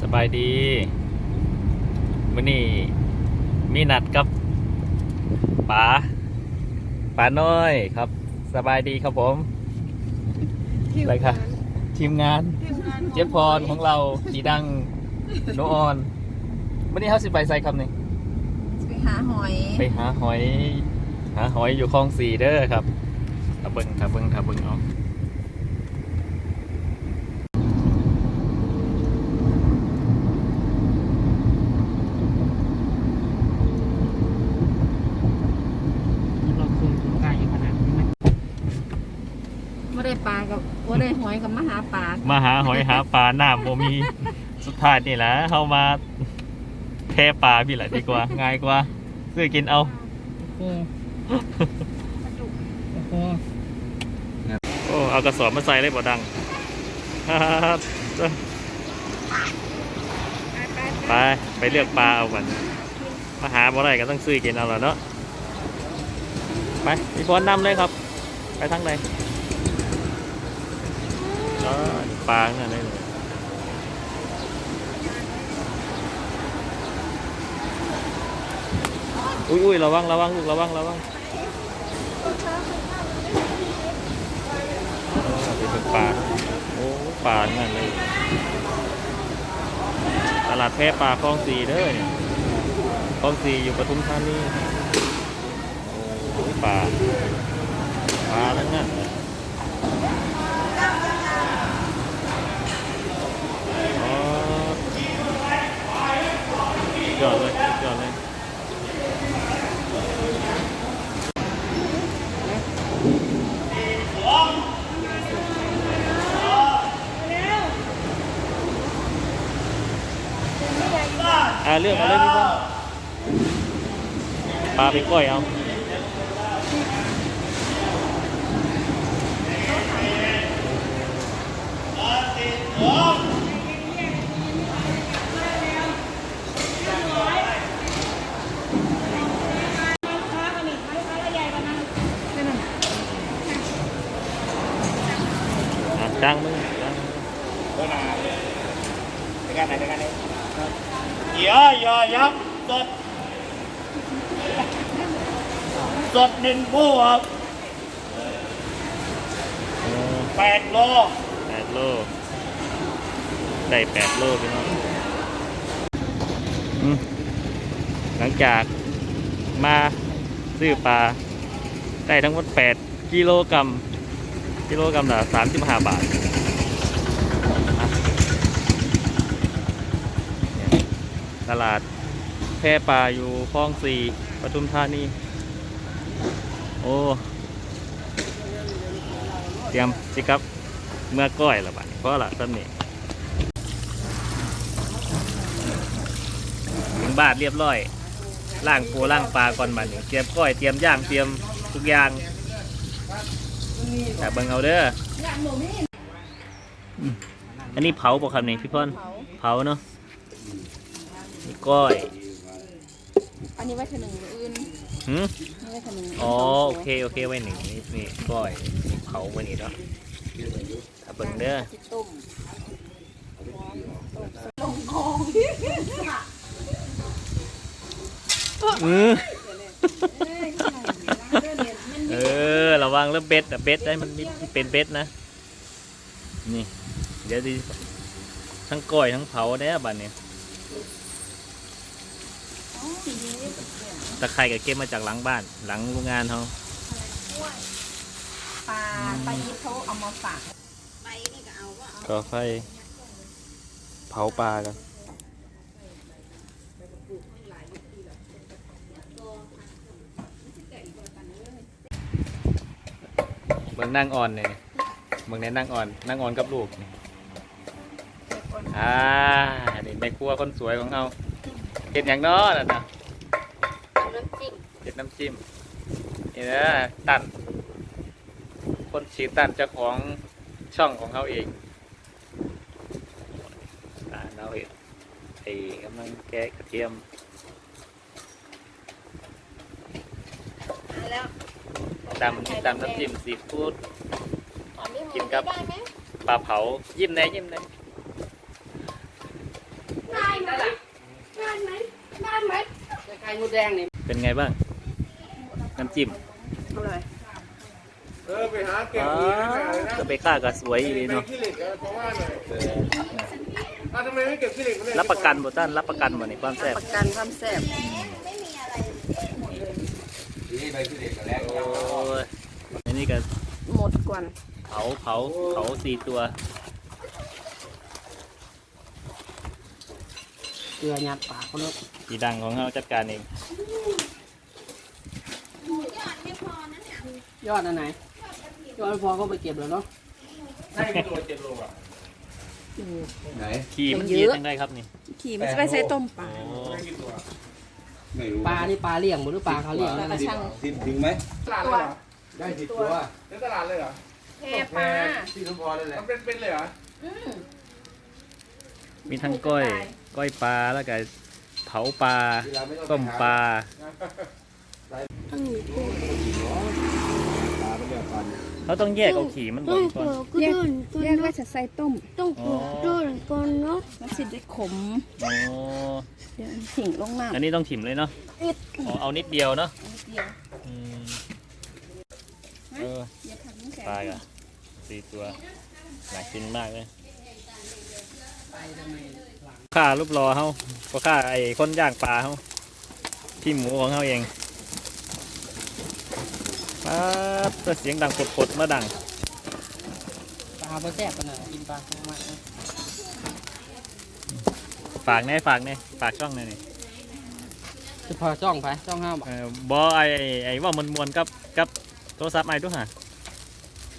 สบายดีมื่อนี้มีนัดกับป๋าป๋าน้อยครับ สบายดีครับผมอะไรคะทีมงาน เจ๊พรของเราสีดังโนออนวันนี้เขาสิไปใส่คำหนึ่งไปหาหอย ไปหาหอย หาหอยอยู่คลองสีเด้อครับถ้าเบิ้งถ้าเบิ้งถ้าเบิ้งเอาเราคุมถึงกายอยู่ขนาดนี้ไหม ไม่ได้ปลากับไม่ได้หอยกับมาหาปลามาหาหอยหาปลาหน้าโมมีสุดท้ายนี่แหละเข้ามาแพ่ปลาพี่แหละดีกว่า ง่ายกว่า ซื้อกินเอาโอ้โหโอ้เอากระสอบมาใส่เลยบ่ดังไปไปเลือกปลาเอาก่อนมาหาบ่ได้ก็ต้องซื้อกินเอาแล้วเนาะไปพี่พรนำเลยครับ ไปทางไหน อ๋อปลาเนี่ยเลยอุ้ยอุ้ยระวังระวังลูกระวังระวังเปฝึกปลาโอ้ปลาเนี่ยเลยตลาดแพร่ปลาคลองสีเด้อเนี่ยคลองสีอยู่ปทุมธานีโอ้ยปลาปลาทั้งนั้นเลยอ๋อยอดเลยยอดเลย อ่าเลือกเอาเลยพี่บอลปลาไปก้อยเอาอะจ้างมึงจ้างมึงในการไหนในการไหนเยอะเยอะยักษ์สด สดหนึ่งคู่ครับแปดโลแปดโลได้แปดโลพี่น้องหลังจากมาซื้อปลาได้ทั้งหมดแปดกิโลกรัมกิโลกรัมละสามสิบห้าบาทอะเนี่ย ตลาดแพร่ปลาอยู่คลองสี่ปทุมธานี โอ้ เตรียมสิครับ เมื่อก้อยละบัดนี้เพราะละซ้ำนี่ถึงบ้านเรียบร้อยล่างปูล่างปลาก่อนบัดนี้เตรียมก้อยเตรียมย่างเตรียมทุกอย่างแต่เบิ่งเอาเด้ออันนี้เผาปะครับนี่พี่พรเผาเผาเนาะ นี่ก้อยอันนี้ไว้ถนนอื่นหืมนี่ไว้ถนนอ๋อโอเคโอเคไว้หนึ่งนี่นี่ก้อยนี่เผาไว้นี่เนาะถ้าเบิ่งเด้อที่ต้มอือเออระวังแล้วเบ็ดอะเบ็ดได้มันมีเป็นเบ็ดนะ นี่ เดี๋ยวดีทั้งก้อยทั้งเผาเนี่ยบัดเนี่ย ตะไคร่กับเก็บมาจากหลังบ้าน หลังโรงงานเขาปลาปลายิบเขาเอามาฝากก็ไฟเผาปลากันเบิ่งนั่งอ่อนเนี่ยเบิ่งในนั่งอ่อน นั่งอ่อนกับลูกนี่อ่านี่แม่ครัวคนสวยของเราเห็ดอย่างน้อน่ะนะน้ำจิ้มเห็ด น้ำจิ้มนี่นะตัดคนฉีดตัดเจ้าของช่องของเขาเองเราเห็นไอ้กำลังแกะกระเทียมแล้วดำดำน้ำจิ้มซีฟู้ดกินกับปลาเผายิ้มเลยยิ้มเลยได้ไหมได้ไหมได้ไหมไข่งูแดงนี่เป็นไงบ้าง น้ำจิ้มอร่อยเออไปหาเก็บอ๋อเงินไปเลยนะจะไปฆ่าก็สวยดีไปเนาะขี้เหล็กเออเพราะว่าหน่อยอะทำไมไม่เก็บขี้เหล็กมาเลยรับประกันบ่ท่านรับประกันบ่นี่ความแซ่บประกันความแซ่บโอ้ยอันนี้ก็หมดก่อนเผาเผาเผาสี่ตัวเกลือยัดปากเขาเนาะสีดังของเราจัดการเอง ยอดอันไหนยอดไม่พอก็ไปเก็บเลยเนาะให้กี่ตัวเจ็ดโลอะไหน ขี่มันเยยืดอะยังได้ครับนี่ขี่มันจะไปใส่ต้มปลาโอ้ให้กี่ตัวไม่รู้ปลานี่ปลาเลี้ยงบ่หรือปลาเขาเลี้ยงแล้วก็ช่างทิ้งทิ้งไหมตลาดเลยเหรอได้สิบตัวในตลาดเลยเหรอแพปลาที่สมพรนั่นแหละมันเป็นเป็นเลยเหรออืมมีทั้งก้อย ก้อยปลาแล้วก็เผาปลาเวลาไม่ต้องต้มปลา เขาต้องแยกเอาขี่มันก่อนก่อนแยกแยกไว้จะใส่ต้มต้องปลูกต้นก่อนเนาะมันสิได้ขม โอ้เดี๋ยวสิ่งลงน้ำอันนี้ต้องถิ่มเลยเนาะอ๋อเอานิดเดียวเนาะเดียวอืมเอออย่าทำน้ำแข็งปลาอะสี่ตัวน่ากินมากเลยข้ารูปรอเขาก็ข้าไอ้คนย่างปลาเขาพี่หมูของเขาเอง ปั๊บก็เสียงดังปดๆมาดังปลาบ่แซ่บกันน่ะกินปลาเข้ามาฝากแน่ฝากแน่ฝากช่องหน่อยนี่คือพอจ้องไปจ้องห้าบเออบอไอไอ้ว่ามวนมวนๆกับกับโทรศัพท์ไอ้ด้วยฮะ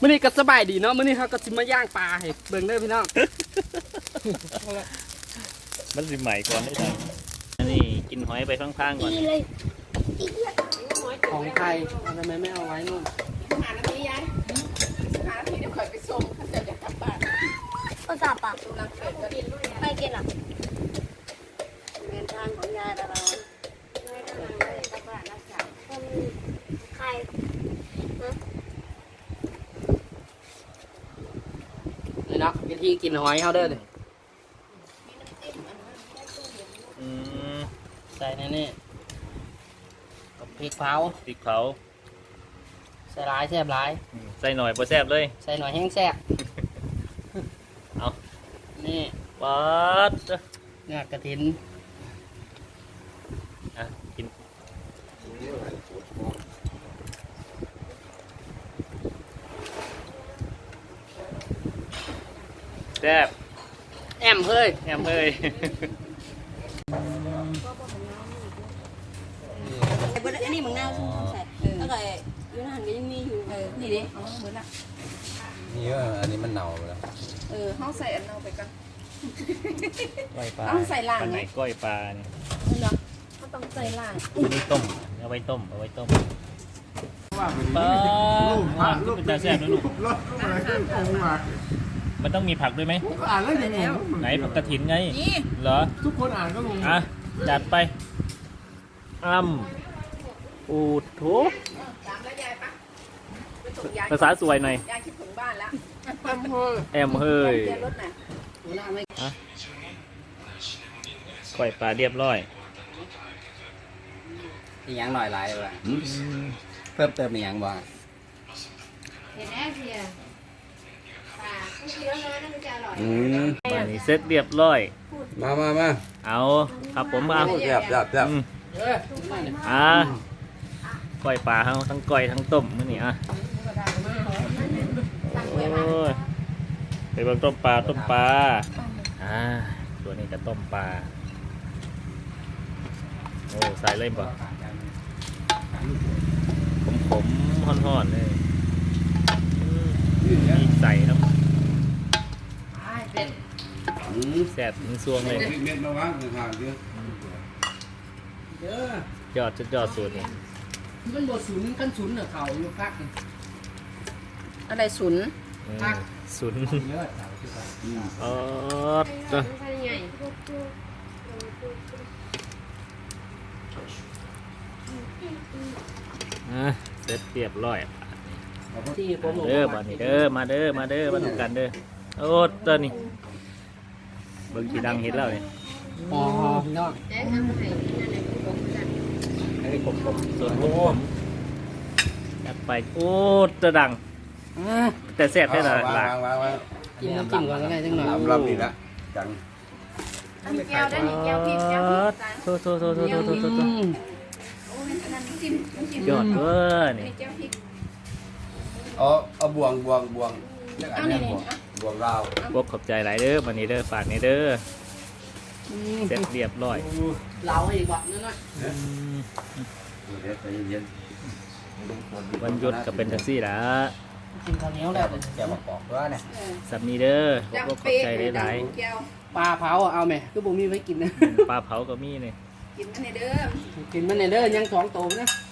มื้อนี้ก็สบายดีเนาะมื้อนี้เขาก็สิมาย่างปลาให้เบิ่งเด้อพี่น้องมันสิใหม่ก่อนได้ทันอันนี้กินหอยไปข้างๆก่อนดีเลย ของไทยเอาทำไมไม่เอาไว้นู่นหานาทียายหานาทีเดี๋ยวข่อยไปส่งถ้าเกิดจะกลับบ้านก็สับปะดูรังเกียจก็ดีไปกินหรอเงินทางของยายตลอดไม่กำลังเลยกลับบ้านรักษาคนใครนี่เนาะวิธีกินหอยเขาเด้อนี่อืมใส่ในนี่กับ พริกเผาพริกเผาใส่หลายแซ่บหลาย อืมใส่หน่อยพอแซ่บเลยใส่หน่อยแห้งแซ่บเอานี่ปัดเนื้อกระถินอะกินแซ่บแอมเฮ้ย แอมเอ้ย อยู่เออนี่ดิเอาเหมือนละนี่ว่าอันนี้มันเน่าแล้วเออห้องใส่อันเอาไปก่อน ก้อยปลาเอาใส่ล่าง ปลาไหนไหมก้อยปลานี่เนาะเขาต้องใส่ล่างอันนี้ต้มเอาไว้ต้มเอาไว้ต้มว่าเป็นปลาลูกพระลูกมันจะแซ่บนะลูกรถอะไรองค์มามันต้องมีผักด้วยไหมผมก็อ่านแล้วอย่างงงไหนผักกระถินไงนี่เหรอทุกคนอ่านก็งงอะจัดไปอ้ำอูดโถ ส่งยายภาษาสวยหน่อยยายคิดถึงบ้านแล้วแอมเฮ้ยเรียนรถน่ะหัวหน้าไม่ก้อยปลาเรียบร้อยมียังหน่อยหลายว่ะเพิ่มเติมมียังบ่เห็นแน่เสียปลาไม่กินแล้วนะน่าจะอร่อยอืมตอนนี้เสร็จเรียบร้อย มามามาเอาครับผมเอาแซ่บแซ่บแซ่บอืมเออนั่นน่ะอ่าก้อยปลาทั้งทั้งก้อยทั้งต้มมื้อนี่อะโอ้ยไป เบิ่งต้มปลาต้มปลาอ่าตัวนี้จะต้มปลาโอ้ใส่เลยบ่ขมขมๆห่อนๆเลยอืมมีใส่น้ำอืมแซ่บถึงซวงเลยเม็ดมาวางห่างๆเยอะเด้อยอดสุดยอดสูตรนี่มันบ่ศูนย์ขั้นศูนย์น่ะเขาอยู่พักนี่อะไรสุนอืม สุนเยอะอ๋อตัวอะเสร็จเรียบร้อยที่ผมเด้อมานี่เด้อมาเด้อมาเด้อมาดูกันเด้อโอ้ตัวนี้เบิ่งสีดังเห็นแล้วนี่อ๋อพี่น้องแจ๊คทำให้นั่นแหละผมบอกกันอันนี้ผมผมส่วนผมจัดไปโอ้จะดังอ่า แต่แซ่บแค่ไหนวางล่ะวางวางวางกินน้ำจิ้มก่อนก็ได้จังหน่อยลำลำนี่ละจังอันนี้แก้วได้นี่แก้วพริกแก้วพริกตาลโทษโทษโทษโทษโทษโทษโทษอืมโอ้ยอันนั้นน้ำจิ้มน้ำจิ้มยอดเว้ยนี่นี่แก้วพริกเอาเอาบวงบวงบวงเรียกอัเอานนี่นี้นี่บวงเอาบวงลาวพวกขอบใจหลายเด้อวันนี้เด้อฝากนี่เด้ออืมเสร็จเรียบร้อยเหลาให้อีกบ่นั่นน่ะอืมเดี๋ยวใจเย็นวันหยุดก็เป็นแท็กซี่ละ กินข้าวเหนียวๆแล้วแกมาปอกด้วยเนี่ยเออสับนี้เด้อพวจักบขอบเป๊ะใจเลยหลายแก้วปลาเผาอะเอาแม่คือบ่มีไว้กินนะๆอืมปลาเผาก็มีนี่กินอันนี้เด้อกินมันเนี่ยเด้อยังสองโตนะเ